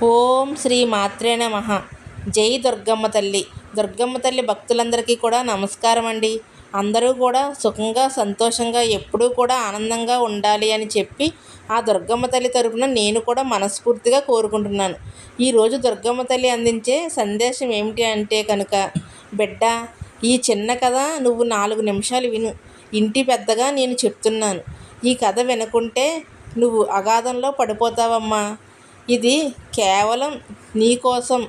ఓం శ్రీ మాత్రే నమ. జై దుర్గమ్మ తల్లి. దుర్గమ్మ తల్లి భక్తులందరికీ కూడా నమస్కారం అండి. అందరూ కూడా సుఖంగా సంతోషంగా ఎప్పుడూ కూడా ఆనందంగా ఉండాలి అని చెప్పి ఆ దుర్గమ్మ తల్లి తరపున నేను కూడా మనస్ఫూర్తిగా కోరుకుంటున్నాను. ఈరోజు దుర్గమ్మ తల్లి అందించే సందేశం ఏమిటి అంటే కనుక బిడ్డ ఈ చిన్న కథ నువ్వు నాలుగు నిమిషాలు విను. ఇంటి పెద్దగా నేను చెప్తున్నాను. ఈ కథ వినకుంటే నువ్వు అగాధంలో పడిపోతావమ్మా. ఇది కేవలం నీ కోసం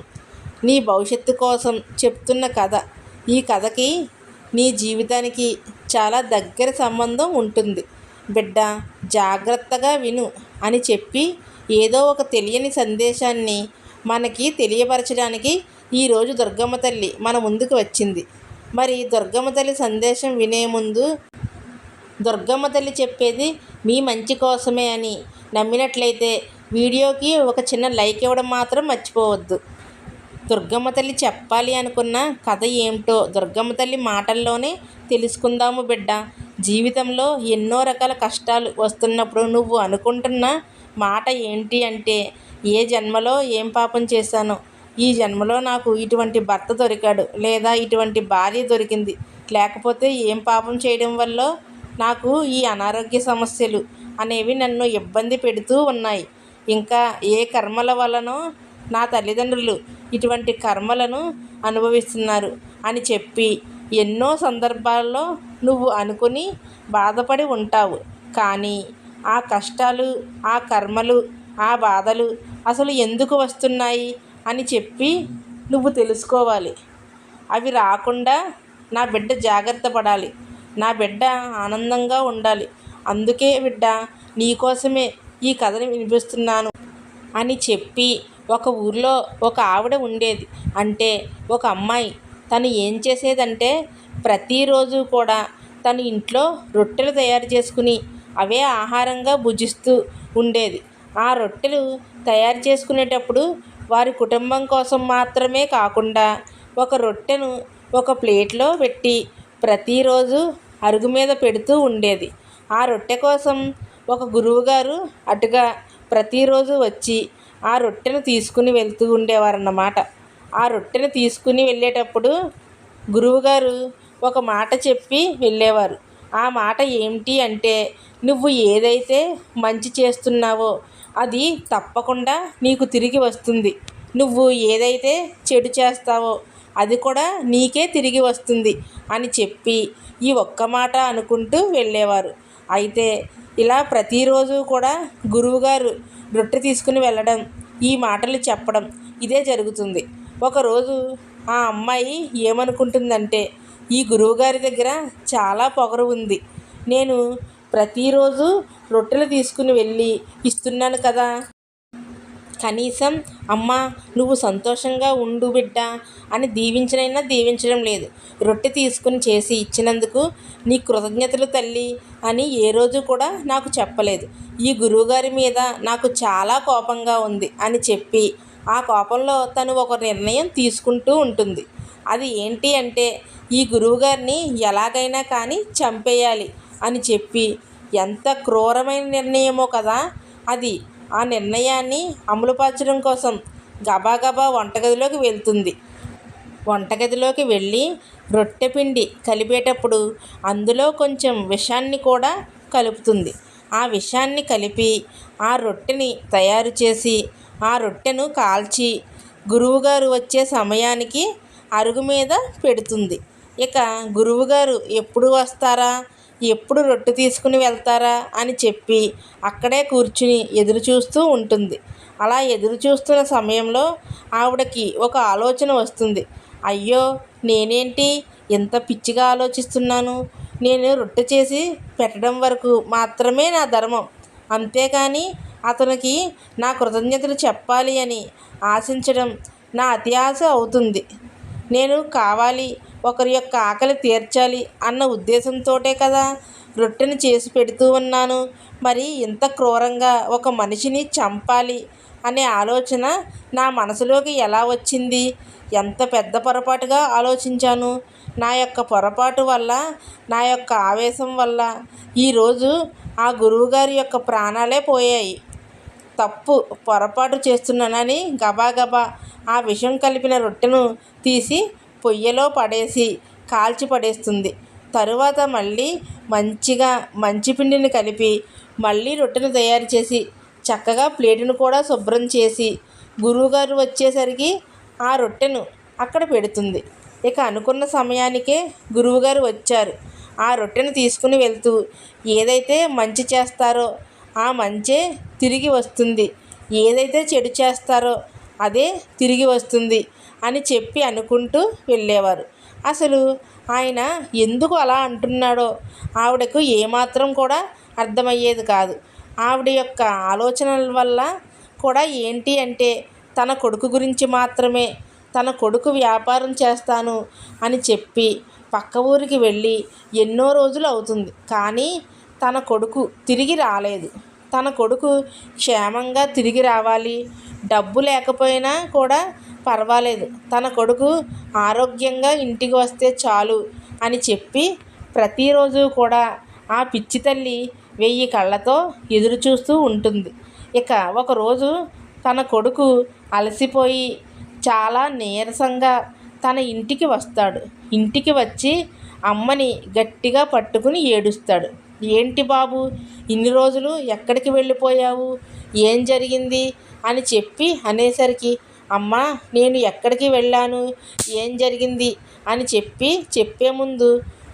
నీ భవిష్యత్తు కోసం చెప్తున్న కథ. ఈ కథకి నీ జీవితానికి చాలా దగ్గర సంబంధం ఉంటుంది. బిడ్డ జాగ్రత్తగా విను అని చెప్పి ఏదో ఒక తెలియని సందేశాన్ని మనకి తెలియపరచడానికి ఈరోజు దుర్గమ్మ తల్లి మన ముందుకు వచ్చింది. మరి దుర్గమ్మ తల్లి సందేశం వినే ముందు దుర్గమ్మ తల్లి చెప్పేది మీ మంచి కోసమే అని నమ్మినట్లయితే వీడియోకి ఒక చిన్న లైక్ ఇవ్వడం మాత్రం మర్చిపోవద్దు. దుర్గమ్మ తల్లి చెప్పాలి అనుకున్న కథ ఏమిటో దుర్గమ్మ తల్లి మాటల్లోనే తెలుసుకుందాము బిడ్డ. జీవితంలో ఎన్నో రకాల కష్టాలు వస్తున్నప్పుడు నువ్వు అనుకుంటున్న మాట ఏంటి అంటే ఏ జన్మలో ఏం పాపం చేశానో ఈ జన్మలో నాకు ఇటువంటి భర్త దొరికాడు లేదా ఇటువంటి భార్య దొరికింది లేకపోతే ఏం పాపం చేయడం వల్ల నాకు ఈ అనారోగ్య సమస్యలు అనేవి నన్ను ఇబ్బంది పెడుతూ ఉన్నాయి. ఇంకా ఏ కర్మల వలనో నా తల్లిదండ్రులు ఇటువంటి కర్మలను అనుభవిస్తున్నారు అని చెప్పి ఎన్నో సందర్భాల్లో నువ్వు అనుకుని బాధపడి ఉంటావు. కానీ ఆ కష్టాలు ఆ కర్మలు ఆ బాధలు అసలు ఎందుకు వస్తున్నాయి అని చెప్పి నువ్వు తెలుసుకోవాలి. అవి రాకుండా నా బిడ్డ జాగ్రత్త పడాలి. నా బిడ్డ ఆనందంగా ఉండాలి. అందుకే బిడ్డ నీకోసమే ఈ కథను వినిపిస్తున్నాను అని చెప్పి ఒక ఊర్లో ఒక ఆవిడ ఉండేది. అంటే ఒక అమ్మాయి. తను ఏం చేసేదంటే ప్రతిరోజు కూడా తను ఇంట్లో రొట్టెలు తయారు చేసుకుని అవే ఆహారంగా భుజిస్తూ ఉండేది. ఆ రొట్టెలు తయారు చేసుకునేటప్పుడు వారి కుటుంబం కోసం మాత్రమే కాకుండా ఒక రొట్టెను ఒక ప్లేట్లో పెట్టి ప్రతిరోజు అరుగు మీద పెడుతూ ఉండేది. ఆ రొట్టె కోసం ఒక గురువుగారు అటుగా ప్రతిరోజు వచ్చి ఆ రొట్టెను తీసుకుని వెళ్తూ ఉండేవారన్నమాట. ఆ రొట్టెను తీసుకుని వెళ్ళేటప్పుడు గురువుగారు ఒక మాట చెప్పి వెళ్ళేవారు. ఆ మాట ఏమిటి అంటే నువ్వు ఏదైతే మంచి చేస్తున్నావో అది తప్పకుండా నీకు తిరిగి వస్తుంది. నువ్వు ఏదైతే చెడు చేస్తావో అది కూడా నీకే తిరిగి వస్తుంది అని చెప్పి ఈ ఒక్క మాట అనుకుంటూ వెళ్ళేవారు. అయితే ఇలా ప్రతిరోజు కూడా గురువుగారు రొట్టె తీసుకుని వెళ్ళడం ఈ మాటలు చెప్పడం ఇదే జరుగుతుంది. ఒకరోజు ఆ అమ్మాయి ఏమనుకుంటుందంటే ఈ గురువుగారి దగ్గర చాలా పొగరు ఉంది. నేను ప్రతిరోజు రొట్టెలు తీసుకుని వెళ్ళి ఇస్తున్నాను కదా కనీసం అమ్మ నువ్వు సంతోషంగా ఉండు బిడ్డ అని దీవించనైనా దీవించడం లేదు. రొట్టె తీసుకుని చేసి ఇచ్చినందుకు నీ కృతజ్ఞతలు తల్లి అని ఏ రోజు కూడా నాకు చెప్పలేదు. ఈ గురువుగారి మీద నాకు చాలా కోపంగా ఉంది అని చెప్పి ఆ కోపంలో తను ఒక నిర్ణయం తీసుకుంటూ ఉంటుంది. అది ఏంటి అంటే ఈ గురువుగారిని ఎలాగైనా కానీ చంపేయాలి అని చెప్పి ఎంత క్రూరమైన నిర్ణయమో కదా అది. ఆ నిర్ణయాన్ని అమలుపరచడం కోసం గబాగబా వంటగదిలోకి వెళ్తుంది. వంటగదిలోకి వెళ్ళి రొట్టె పిండి కలిపేటప్పుడు అందులో కొంచెం విషాన్ని కూడా కలుపుతుంది. ఆ విషాన్ని కలిపి ఆ రొట్టెని తయారు చేసి ఆ రొట్టెను కాల్చి గురువుగారు వచ్చే సమయానికి అరుగు మీద పెడుతుంది. ఇక గురువుగారు ఎప్పుడు వస్తారా? ఎప్పుడు రొట్టె తీసుకుని వెళ్తారా అని చెప్పి అక్కడే కూర్చుని ఎదురు చూస్తూ ఉంటుంది. అలా ఎదురు చూస్తున్న సమయంలో ఆవిడకి ఒక ఆలోచన వస్తుంది. అయ్యో నేనేంటి? ఎంత పిచ్చిగా ఆలోచిస్తున్నాను? నేను రొట్టె చేసి పెట్టడం వరకు మాత్రమే నా ధర్మం. అంతేకాని అతనికి నా కృతజ్ఞతలు చెప్పాలి అని ఆశించడం నా అతి ఆశ అవుతుంది. నేను కావాలి ఒకరి యొక్క ఆకలి తీర్చాలి అన్న ఉద్దేశంతోటే కదా రొట్టెను చేసి పెడుతూ ఉన్నాను. మరి ఇంత క్రూరంగా ఒక మనిషిని చంపాలి అనే ఆలోచన నా మనసులోకి ఎలా వచ్చింది? ఎంత పెద్ద పొరపాటుగా ఆలోచించాను. నా యొక్క పొరపాటు వల్ల నా యొక్క ఆవేశం వల్ల ఈరోజు ఆ గురువుగారి యొక్క ప్రాణాలే పోయాయి. తప్పు పొరపాటు చేస్తున్నానని గబాగబా ఆ విషం కలిపిన రొట్టెను తీసి పొయ్యిలో పడేసి కాల్చి పడేస్తుంది. తరువాత మళ్ళీ మంచిగా మంచి పిండిని కలిపి మళ్ళీ రొట్టెను తయారు చేసి చక్కగా ప్లేటును కూడా శుభ్రం చేసి గురువుగారు వచ్చేసరికి ఆ రొట్టెను అక్కడ పెడుతుంది. ఇక అనుకున్న సమయానికే గురువుగారు వచ్చారు. ఆ రొట్టెను తీసుకుని వెళ్తూ ఏదైతే మంచి చేస్తారో ఆ మంచే తిరిగి వస్తుంది. ఏదైతే చెడు చేస్తారో అదే తిరిగి వస్తుంది అని చెప్పి అనుకుంటూ వెళ్ళేవారు. అసలు ఆయన ఎందుకు అలా అంటున్నాడో ఆవిడకు ఏమాత్రం కూడా అర్థమయ్యేది కాదు. ఆవిడ యొక్క ఆలోచనల వల్ల కూడా ఏంటి అంటే తన కొడుకు గురించి మాత్రమే తన కొడుకు వ్యాపారం చేస్తాను అని చెప్పి పక్క ఊరికి వెళ్ళి ఎన్నో రోజులు అవుతుంది. కానీ తన కొడుకు తిరిగి రాలేదు. తన కొడుకు క్షేమంగా తిరిగి రావాలి. డబ్బు లేకపోయినా కూడా పర్వాలేదు. తన కొడుకు ఆరోగ్యంగా ఇంటికి వస్తే చాలు అని చెప్పి ప్రతిరోజు కూడా ఆ పిచ్చి తల్లి వెయ్యి కళ్ళతో ఎదురు చూస్తూ ఉంటుంది. ఇక ఒకరోజు తన కొడుకు అలసిపోయి చాలా నీరసంగా తన ఇంటికి వస్తాడు. ఇంటికి వచ్చి అమ్మని గట్టిగా పట్టుకుని ఏడుస్తాడు. ఏంటి బాబు? ఇన్ని రోజులు ఎక్కడికి వెళ్ళిపోయావు? ఏం జరిగింది? అని చెప్పి అనేసరికి అమ్మ నేను ఎక్కడికి వెళ్ళాను? ఏం జరిగింది? అని చెప్పి చెప్పే ముందు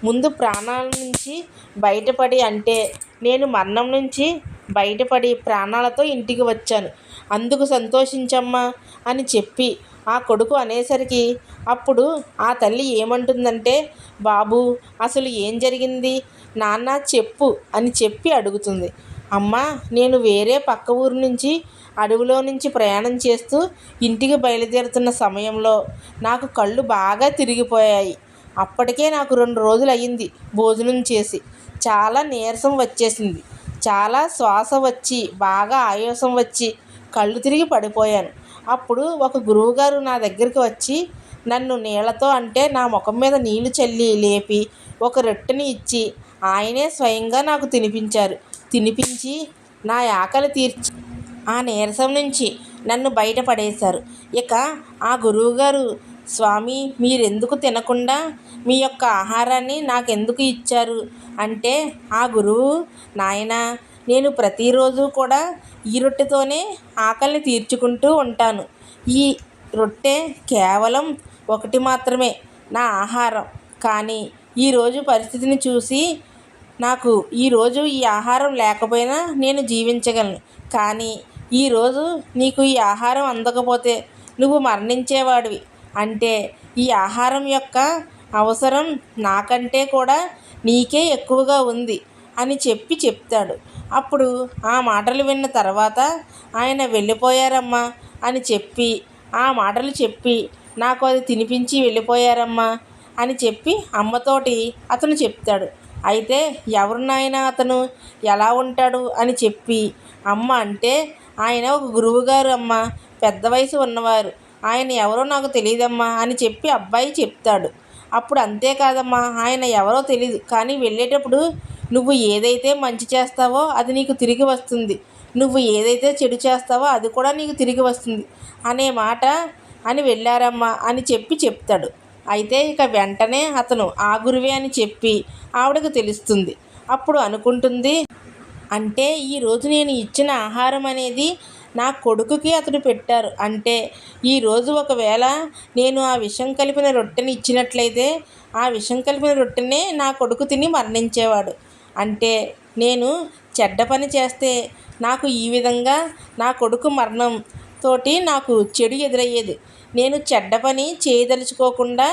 ముందు ప్రాణాల నుంచి బయటపడి అంటే నేను మరణం నుంచి బయటపడి ప్రాణాలతో ఇంటికి వచ్చాను. అందుకు సంతోషించమ్మా అని చెప్పి ఆ కొడుకు అనేసరికి అప్పుడు ఆ తల్లి ఏమంటుందంటే బాబు అసలు ఏం జరిగింది? నాన్న చెప్పు అని చెప్పి అడుగుతుంది. అమ్మా నేను వేరే పక్క ఊరు నుంచి అడవిలో నుంచి ప్రయాణం చేస్తూ ఇంటికి బయలుదేరుతున్న సమయంలో నాకు కళ్ళు బాగా తిరిగిపోయాయి. అప్పటికే నాకు రెండు రోజులు అయ్యింది భోజనం చేసి. చాలా నీరసం వచ్చేసింది. చాలా శ్వాస వచ్చి బాగా ఆయాసం వచ్చి కళ్ళు తిరిగి పడిపోయాను. అప్పుడు ఒక గురువుగారు నా దగ్గరికి వచ్చి నన్ను నీళ్ళతో అంటే నా ముఖం మీద నీళ్ళు చల్లి లేపి ఒక రొట్టెని ఇచ్చి ఆయనే స్వయంగా నాకు తినిపించారు. తినిపించి నా ఆకలి తీర్చి ఆ నీరసం నుంచి నన్ను బయటపడేశారు. ఇక ఆ గురువుగారు స్వామి మీరెందుకు తినకుండా మీ యొక్క ఆహారాన్ని నాకెందుకు ఇచ్చారు? అంటే ఆ గురువు నాయన నేను ప్రతిరోజు కూడా ఈ రొట్టెతోనే ఆకలిని తీర్చుకుంటూ ఉంటాను. ఈ రొట్టె కేవలం ఒకటి మాత్రమే నా ఆహారం. కానీ ఈరోజు పరిస్థితిని చూసి నాకు ఈరోజు ఈ ఆహారం లేకపోయినా నేను జీవించగలను. కానీ ఈరోజు నీకు ఈ ఆహారం అందకపోతే నువ్వు మరణించేవాడివి. అంటే ఈ ఆహారం యొక్క అవసరం నాకంటే కూడా నీకే ఎక్కువగా ఉంది అని చెప్పి చెప్తాడు. అప్పుడు ఆ మాటలు విన్న తర్వాత ఆయన వెళ్ళిపోయారమ్మా అని చెప్పి ఆ మాటలు చెప్పి నాకు అది తినిపించి వెళ్ళిపోయారమ్మా అని చెప్పి అమ్మతోటి అతను చెప్తాడు. అయితే ఎవరు నాయన అతను ఎలా ఉంటాడు అని చెప్పి అమ్మ అంటే ఆయన ఒక గురువుగారు అమ్మ పెద్ద వయసు ఉన్నవారు. ఆయన ఎవరో నాకు తెలియదమ్మా అని చెప్పి అబ్బాయి చెప్తాడు. అప్పుడు అంతేకాదమ్మా ఆయన ఎవరో తెలియదు కానీ వెళ్ళేటప్పుడు నువ్వు ఏదైతే మంచి చేస్తావో అది నీకు తిరిగి వస్తుంది. నువ్వు ఏదైతే చెడు చేస్తావో అది కూడా నీకు తిరిగి వస్తుంది. అనే మాట అని వెళ్ళారమ్మా అని చెప్పి చెప్తాడు. అయితే ఇక వెంటనే అతను ఆ గురువే అని చెప్పి ఆవిడకు తెలుస్తుంది. అప్పుడు అనుకుంటుంది అంటే ఈరోజు నేను ఇచ్చిన ఆహారం అనేది నా కొడుకుకి అతడు పెట్టారు. అంటే ఈరోజు ఒకవేళ నేను ఆ విషం కలిపిన రొట్టెని ఇచ్చినట్లయితే ఆ విషం కలిపిన రొట్టెనే నా కొడుకు తిని మరణించేవాడు. అంటే నేను చెడ్డ పని చేస్తే నాకు ఈ విధంగా నా కొడుకు మరణం తోటి నాకు చెడు ఎదురయ్యేది. నేను చెడ్డ పని చేయదలుచుకోకుండా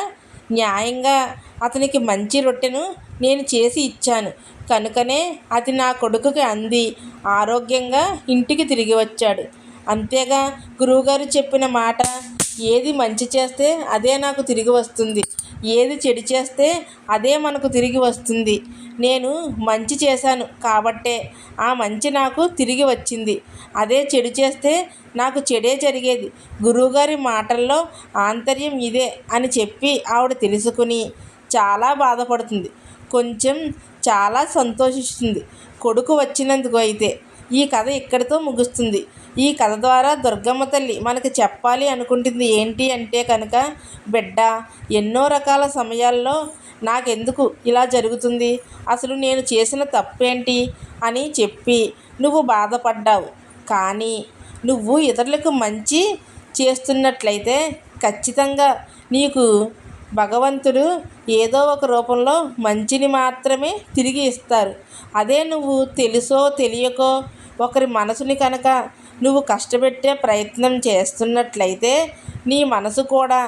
న్యాయంగా అతనికి మంచి రొట్టెను నేను చేసి ఇచ్చాను. కనుకనే అది నా కొడుకుకి అంది. ఆరోగ్యంగా ఇంటికి తిరిగి వచ్చాడు. అంతేగా గురువుగారు చెప్పిన మాట ఏది మంచి చేస్తే అదే నాకు తిరిగి వస్తుంది. ఏది చెడు చేస్తే అదే మనకు తిరిగి వస్తుంది. నేను మంచి చేశాను కాబట్టే ఆ మంచి నాకు తిరిగి వచ్చింది. అదే చెడు చేస్తే నాకు చెడే జరిగేది. గురువుగారి మాటల్లో ఆంతర్యం ఇదే అని చెప్పి ఆవిడ తెలుసుకుని చాలా బాధపడుతుంది. కొంచెం చాలా సంతోషిస్తుంది. కొడుకు వచ్చినందుకు అయితే ఈ కథ ఇక్కడితో ముగుస్తుంది. ఈ కథ ద్వారా దుర్గమ్మ తల్లి మనకి చెప్పాలి అనుకుంటుంది. ఏంటి అంటే కనుక బిడ్డ ఎన్నో రకాల సమయాల్లో నాకెందుకు ఇలా జరుగుతుంది? అసలు నేను చేసిన తప్పేంటి? అని చెప్పి నువ్వు బాధపడ్డావు. కానీ నువ్వు ఇతరులకు మంచి చేస్తున్నట్లయితే ఖచ్చితంగా నీకు భగవంతుడు ఏదో ఒక రూపంలో మంచిని మాత్రమే తిరిగి ఇస్తారు. అదే నువ్వు తెలుసో తెలియకో ఒకరి మనసుని కనుక నువ్వు కష్టపెట్టే ప్రయత్నం చేస్తున్నట్లయితే నీ మనసు కూడా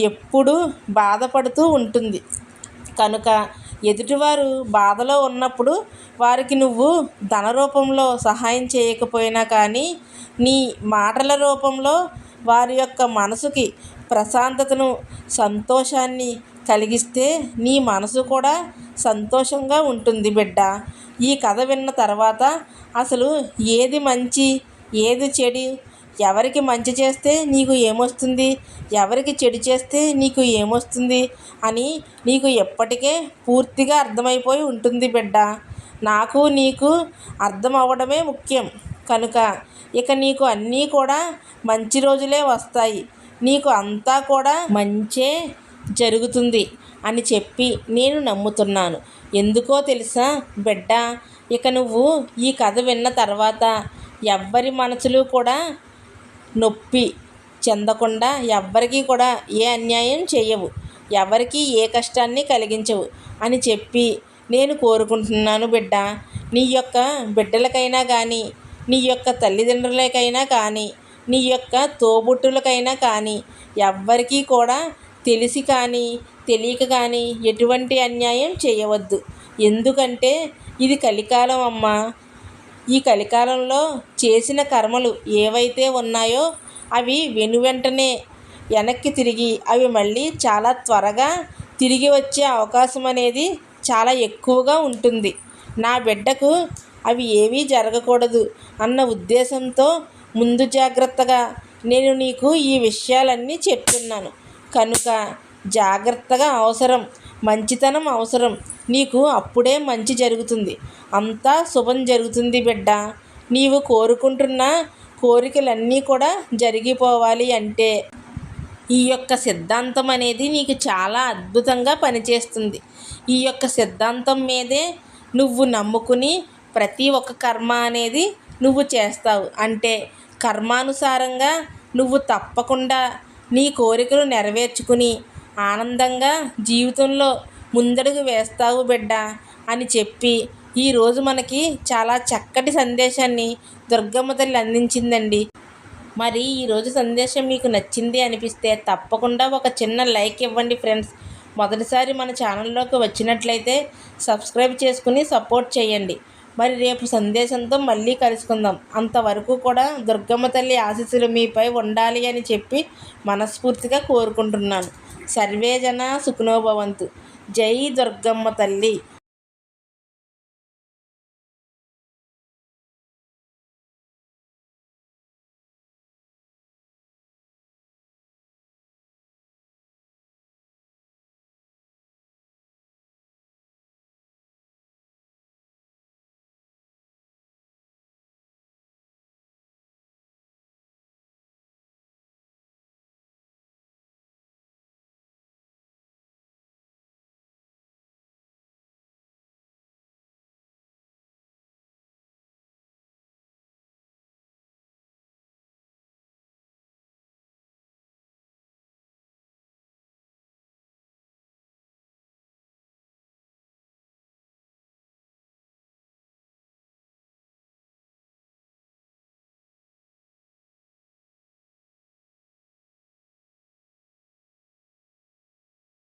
ఎప్పుడూ బాధపడుతూ ఉంటుంది. కనుక ఎదుటివారు బాధలో ఉన్నప్పుడు వారికి నువ్వు ధన రూపంలో సహాయం చేయకపోయినా కానీ నీ మాటల రూపంలో వారి యొక్క మనసుకి ప్రశాంతతను సంతోషాన్ని కలిగిస్తే నీ మనసు కూడా సంతోషంగా ఉంటుంది బిడ్డ. ఈ కథ విన్న తర్వాత అసలు ఏది మంచి ఏది చెడు? ఎవరికి మంచి చేస్తే నీకు ఏమొస్తుంది? ఎవరికి చెడు చేస్తే నీకు ఏమొస్తుంది? అని నీకు ఎప్పటికే పూర్తిగా అర్థమైపోయి ఉంటుంది బిడ్డ. నాకు నీకు అర్థం అవ్వడమే ముఖ్యం. కనుక ఇక నీకు అన్నీ కూడా మంచి రోజులే వస్తాయి. నీకు అంతా కూడా మంచే జరుగుతుంది. అని చెప్పి నేను నమ్ముతున్నాను. ఎందుకో తెలుసా బిడ్డ? ఇక నువ్వు ఈ కథ విన్న తర్వాత ఎవ్వరి మనసులు కూడా నొప్పి చెందకుండా ఎవ్వరికీ కూడా ఏ అన్యాయం చేయవు ఎవరికి ఏ కష్టాన్ని కలిగించవు అని చెప్పి నేను కోరుకుంటున్నాను బిడ్డ. నీ యొక్క బిడ్డలకైనా కానీ నీ యొక్క తల్లిదండ్రులకైనా కానీ నీ యొక్క తోబుట్టులకైనా కానీ ఎవ్వరికీ కూడా తెలిసి కానీ తెలియక కానీ ఎటువంటి అన్యాయం చేయవద్దు. ఎందుకంటే ఇది కలికాలం అమ్మా. ఈ కలికాలంలో చేసిన కర్మలు ఏవైతే ఉన్నాయో అవి వెనువెంటనే వెనక్కి తిరిగి అవి మళ్ళీ చాలా త్వరగా తిరిగి వచ్చే అవకాశం అనేది చాలా ఎక్కువగా ఉంటుంది. నా బిడ్డకు అవి ఏవీ జరగకూడదు అన్న ఉద్దేశంతో ముందు జాగ్రత్తగా నేను నీకు ఈ విషయాలన్నీ చెప్తున్నాను. కనుక జాగ్రత్తగా అవసరం మంచితనం అవసరం. నీకు అప్పుడే మంచి జరుగుతుంది. అంతా శుభం జరుగుతుంది బిడ్డ. నీవు కోరుకుంటున్న కోరికలన్నీ కూడా జరిగిపోవాలి అంటే ఈ యొక్క సిద్ధాంతం అనేది నీకు చాలా అద్భుతంగా పనిచేస్తుంది. ఈ యొక్క సిద్ధాంతం మీదే నువ్వు నమ్ముకుని ప్రతి ఒక్క కర్మ అనేది నువ్వు చేస్తావు. అంటే కర్మానుసారంగా నువ్వు తప్పకుండా నీ కోరికలు నెరవేర్చుకుని ఆనందంగా జీవితంలో ముందడుగు వేస్తావు బిడ్డ అని చెప్పి ఈరోజు మనకి చాలా చక్కటి సందేశాన్ని దుర్గమ్మ తల్లి అందించిందండి. మరి ఈరోజు సందేశం మీకు నచ్చింది అనిపిస్తే తప్పకుండా ఒక చిన్న లైక్ ఇవ్వండి ఫ్రెండ్స్. మొదటిసారి మన ఛానల్లోకి వచ్చినట్లయితే సబ్స్క్రైబ్ చేసుకుని సపోర్ట్ చేయండి. మరి రేపు సందేశంతో మళ్ళీ కలుసుకుందాం. అంతవరకు కూడా దుర్గమ్మ తల్లి ఆశీస్సులు మీపై ఉండాలి అని చెప్పి మనస్ఫూర్తిగా కోరుకుంటున్నాను. సర్వే సర్వేజన సుఖనోభవంతు జై దుర్గమ్మ తల్లి.